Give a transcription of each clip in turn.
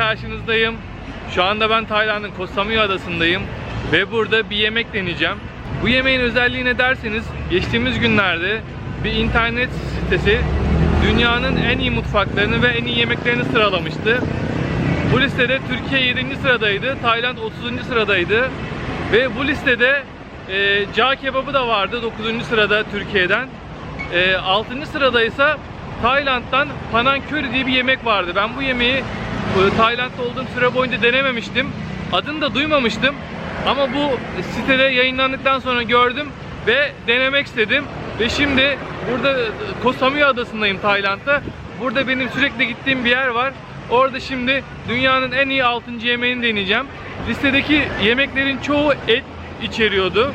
karşınızdayım. Şu anda ben Tayland'ın Koh Samui adasındayım ve burada bir yemek deneyeceğim. Bu yemeğin özelliği ne derseniz geçtiğimiz günlerde bir internet sitesi dünyanın en iyi mutfaklarını ve en iyi yemeklerini sıralamıştı. Bu listede Türkiye 7. sıradaydı, Tayland 30. sıradaydı ve bu listede e, cağ kebabı da vardı 9. sırada Türkiye'den. E, 6. sırada ise Tayland'dan Panang Curry diye bir yemek vardı. Ben bu yemeği Tayland'da olduğum süre boyunca denememiştim. Adını da duymamıştım. Ama bu sitede yayınlandıktan sonra gördüm ve denemek istedim. Ve şimdi burada e, Koh Samui adasındayım Tayland'da. Burada benim sürekli gittiğim bir yer var. Orada şimdi dünyanın en iyi 6. yemeğini deneyeceğim. Listedeki yemeklerin çoğu et içeriyordu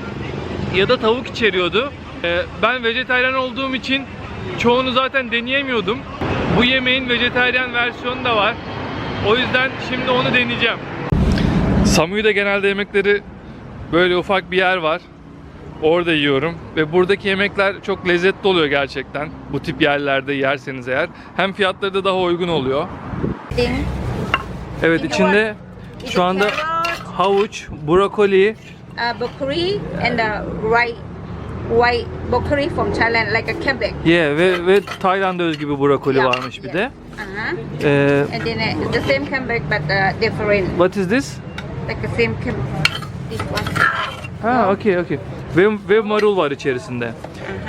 ya da tavuk içeriyordu. Ee, Ben vejetaryen olduğum için çoğunu zaten deneyemiyordum. Bu yemeğin vejetaryen versiyonu da var. O yüzden şimdi onu deneyeceğim. Samui'de genelde yemekleri böyle ufak bir yer var. Orada yiyorum ve buradaki yemekler çok lezzetli oluyor gerçekten. Bu tip yerlerde yerseniz eğer. Hem fiyatları da daha uygun oluyor. Evet içinde şu anda havuç, brokoli, Uh, broccoli and the white white broccoli from Thailand, like a cabbage. ye ve ve Tayland'a özgü bir brokoli Yeah, varmış bir yeah. de. Uh-huh. Ee, And then uh, the same cabbage but uh, different, what is this? like the same cabbage. This one. Ha, okey, okey. Ve, ve marul var içerisinde.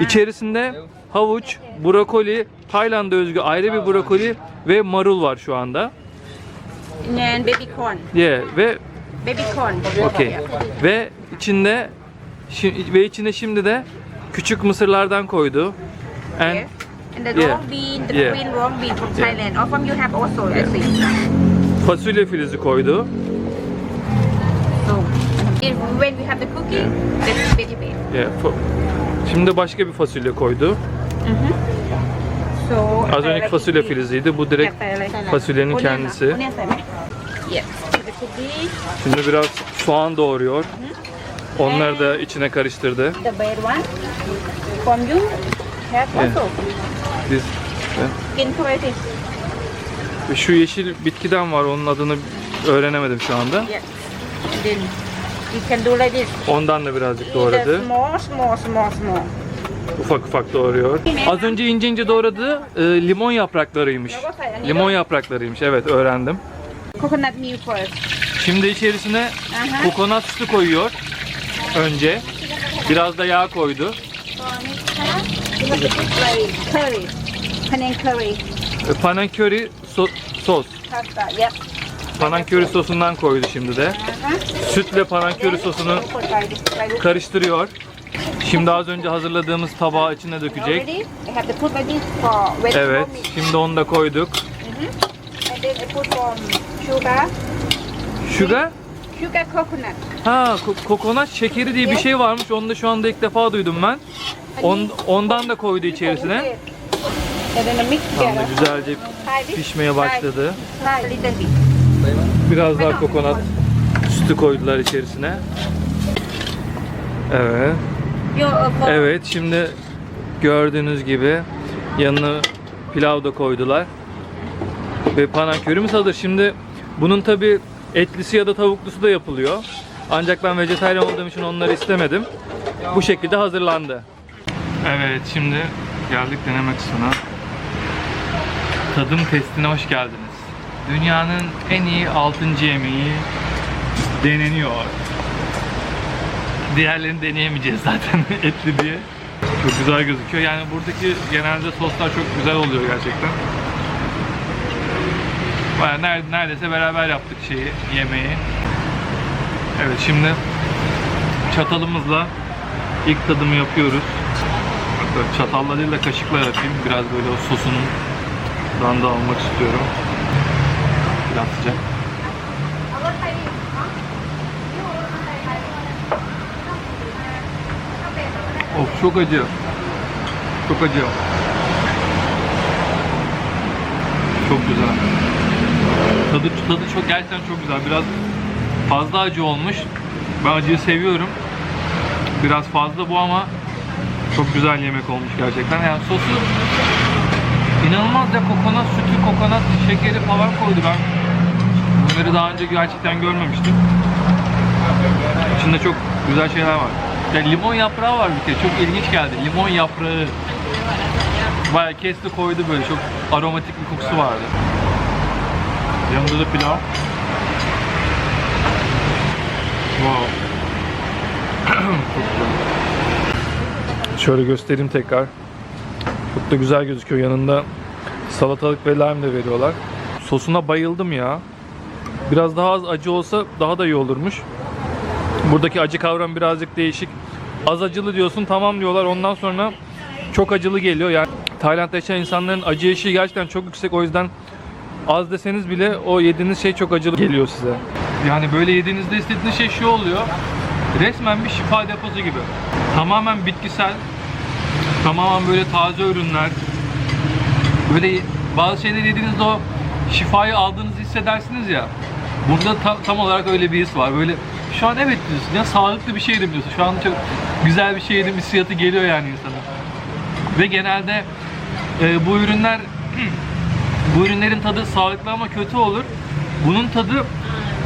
İçerisinde havuç, brokoli, Tayland'a özgü ayrı bir brokoli ve marul var şu anda. And baby corn, Ye ve baby corn. okey. Yeah. Ve içinde şi- ve içine şimdi de küçük mısırlardan koydu. And Yes. And the Yeah. long bean, the Yeah. green long bean from Yeah. Thailand. Or from you have also, I Yeah. see. fasulye filizi koydu. So when we have the cooking, the baby bean. Ye, fa- Şimdi başka bir fasulye koydu. So Az önceki fasulye filiziydi. Bu direkt fasulyenin kendisi. Şimdi biraz soğan doğuruyor. Onları da içine karıştırdı. the bad one. From you have Yeah. also. Biz quality. Ve Şu yeşil bitkiden var. Onun adını öğrenemedim şu anda. Yes. Then you can do like this. Ondan da birazcık doğradı. small, small, small, small. Ufak ufak doğruyor. Az önce ince ince doğradı. e, limon yapraklarıymış. Limon yapraklarıymış. Evet öğrendim. Coconut milk first. Şimdi içerisine Aha. kokonat sütü koyuyor. Önce. Biraz da yağ koydu. Like curry. Panang curry. So- sos. Pasta. Yep. Sosundan koydu şimdi de. Sütle panang curry sosunu karıştırıyor. Şimdi az önce hazırladığımız tabağı içine dökecek. Evet, şimdi onu da koyduk. Sugar, Sugar? coconut. Ha, ko- kokonat şekeri diye bir şey varmış. Onu da şu anda ilk defa duydum ben. On, ondan da koydu içerisine. Tam da güzelce pişmeye başladı. Biraz daha kokonat sütü koydular içerisine. Evet. Evet, şimdi gördüğünüz gibi yanına pilav da koydular. Ve panang curry'miz hazır. Şimdi bunun tabi etlisi ya da tavuklusu da yapılıyor. Ancak ben vejetaryen olduğum için onları istemedim. Bu şekilde hazırlandı. Evet, şimdi geldik deneme kısmına. Tadım testine hoş geldiniz. Dünyanın en iyi 6. yemeği deneniyor. Diğerlerini deneyemeyeceğiz zaten etli diye. Çok güzel gözüküyor. Yani buradaki genelde soslar çok güzel oluyor gerçekten. Baya ner- neredeyse beraber yaptık şeyi, yemeği. Evet şimdi çatalımızla ilk tadımı yapıyoruz. Hatta çatalla değil de kaşıkla yapayım. Biraz böyle o sosundan da almak istiyorum. Biraz sıcak. Of çok acı. Çok acı. Çok güzel. Tadı, tadı çok gerçekten çok güzel. Biraz fazla acı olmuş. Ben acıyı seviyorum. Biraz fazla bu ama çok güzel yemek olmuş gerçekten. Yani sosu İnanılmaz ya kokonat sütü, kokonat şekeri falan koydu ben. Bunları daha önce gerçekten görmemiştim. İçinde çok güzel şeyler var. Ya limon yaprağı var bir kere. Çok ilginç geldi. Limon yaprağı. Bayağı kesti koydu böyle. Çok aromatik bir kokusu vardı. Yanında da pilav. Wow. Çok güzel. Şöyle göstereyim tekrar. Çok da güzel gözüküyor. Yanında salatalık ve lime de veriyorlar. Sosuna bayıldım ya. Biraz daha az acı olsa daha da iyi olurmuş. Buradaki acı kavram birazcık değişik. Az acılı diyorsun tamam diyorlar. Ondan sonra çok acılı geliyor. Yani Tayland'da yaşayan insanların acı eşiği gerçekten çok yüksek. O yüzden az deseniz bile o yediğiniz şey çok acılı geliyor size. Yani böyle yediğinizde istediğiniz şey şu oluyor. Resmen bir şifa deposu gibi. Tamamen bitkisel, tamamen böyle taze ürünler. Böyle bazı şeyleri yediğinizde o şifayı aldığınızı hissedersiniz ya. Bunda ta- tam olarak öyle bir his var. Böyle şu an evet diyorsun ya sağlıklı bir şey yedim diyorsun. Şu an çok güzel bir şey yedim hissiyatı geliyor yani insana. Ve genelde e, bu ürünler bu ürünlerin tadı sağlıklı ama kötü olur. Bunun tadı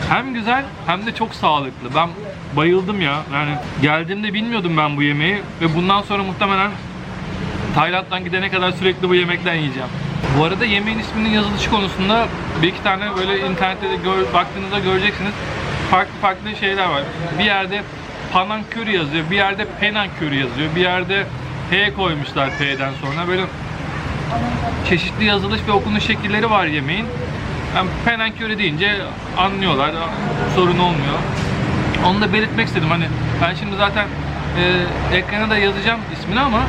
hem güzel hem de çok sağlıklı. Ben bayıldım ya. Yani geldiğimde bilmiyordum ben bu yemeği ve bundan sonra muhtemelen Tayland'dan gidene kadar sürekli bu yemekten yiyeceğim. Bu arada yemeğin isminin yazılışı konusunda bir iki tane böyle internette de gör, baktığınızda göreceksiniz. Farklı farklı şeyler var. Bir yerde Panang Curry yazıyor, bir yerde Penang Curry yazıyor, bir yerde P koymuşlar P'den sonra. Böyle çeşitli yazılış ve okunuş şekilleri var yemeğin. Yani Penang Curry deyince anlıyorlar, sorun olmuyor. Onu da belirtmek istedim. Hani ben şimdi zaten e, ekrana da yazacağım ismini ama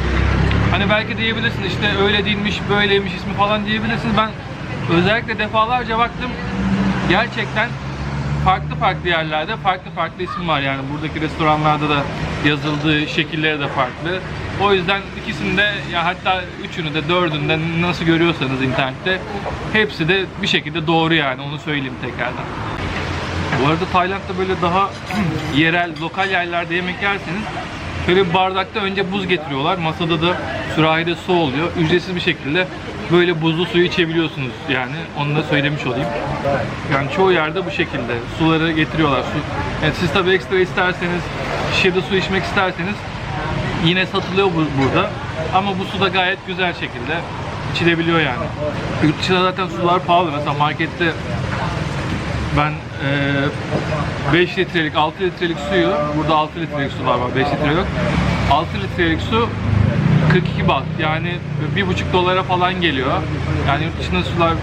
hani belki diyebilirsin işte öyle değilmiş, böyleymiş ismi falan diyebilirsiniz. Ben özellikle defalarca baktım. Gerçekten farklı farklı yerlerde farklı farklı isim var yani buradaki restoranlarda da yazıldığı şekilleri de farklı. O yüzden ikisinde ya hatta üçünü de dördünde nasıl görüyorsanız internette hepsi de bir şekilde doğru yani onu söyleyeyim tekrardan. Bu arada Tayland'da böyle daha yerel, lokal yerlerde yemek yerseniz böyle bir bardakta önce buz getiriyorlar. Masada da sürahide su oluyor. Ücretsiz bir şekilde böyle buzlu suyu içebiliyorsunuz yani. Onu da söylemiş olayım. Yani çoğu yerde bu şekilde. Suları getiriyorlar. Su. Yani siz tabii ekstra isterseniz, şişede su içmek isterseniz yine satılıyor bu, burada. Ama bu su da gayet güzel şekilde içilebiliyor yani. Yurt dışında zaten sular pahalı. Mesela markette ben eee 5 litrelik, 6 litrelik suyu, burada 6 litrelik sular var, 5 litre yok. 6 litrelik su 42 baht yani 1,5 dolara falan geliyor. Yani yurt dışında sular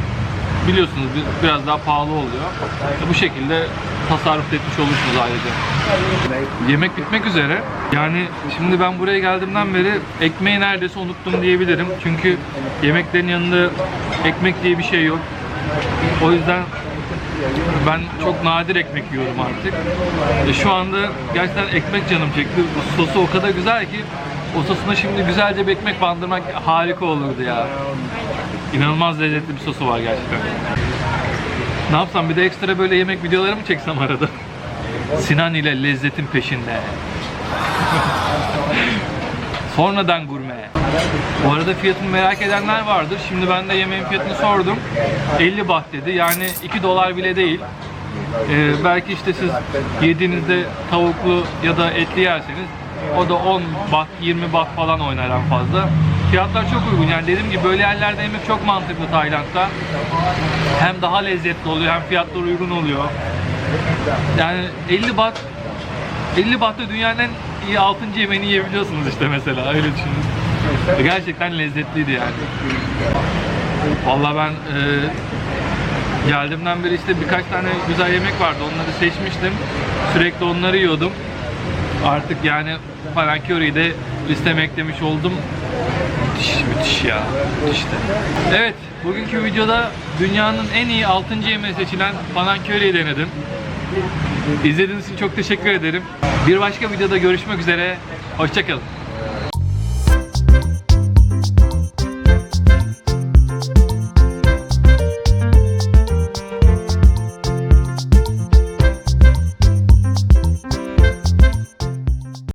biliyorsunuz bi- biraz daha pahalı oluyor. Bu şekilde tasarruf etmiş olursunuz ayrıca. Yemek bitmek üzere. Yani şimdi ben buraya geldiğimden beri ekmeği neredeyse unuttum diyebilirim. Çünkü yemeklerin yanında ekmek diye bir şey yok. O yüzden ben çok nadir ekmek yiyorum artık. E, şu anda gerçekten ekmek canım çekti. Bu sosu o kadar güzel ki o sosuna şimdi güzelce bir ekmek bandırmak harika olurdu ya. İnanılmaz lezzetli bir sosu var gerçekten. Ne yapsam bir de ekstra böyle yemek videoları mı çeksem arada? Sinan ile lezzetin peşinde. Sonradan gurme. Bu arada fiyatını merak edenler vardır. Şimdi ben de yemeğin fiyatını sordum. 50 baht dedi. Yani 2 dolar bile değil. Ee, belki işte siz yediğinizde tavuklu ya da etli yerseniz o da 10 baht, 20 baht falan oynar en fazla. Fiyatlar çok uygun. Yani dediğim gibi böyle yerlerde yemek çok mantıklı Tayland'da. Hem daha lezzetli oluyor hem fiyatlar uygun oluyor. Yani 50 baht 50 bahtta dünyanın en iyi 6. yemeğini yiyebiliyorsunuz işte mesela öyle düşünün. Gerçekten lezzetliydi yani. Vallahi ben e, geldiğimden beri işte birkaç tane güzel yemek vardı. Onları seçmiştim. Sürekli onları yiyordum. Artık yani Panang Curry'i de listeme eklemiş oldum. Müthiş, müthiş ya. Müthişti. Evet, bugünkü videoda dünyanın en iyi 6. yemeği seçilen Panang Curry'i denedim. İzlediğiniz için çok teşekkür ederim. Bir başka videoda görüşmek üzere. Hoşçakalın.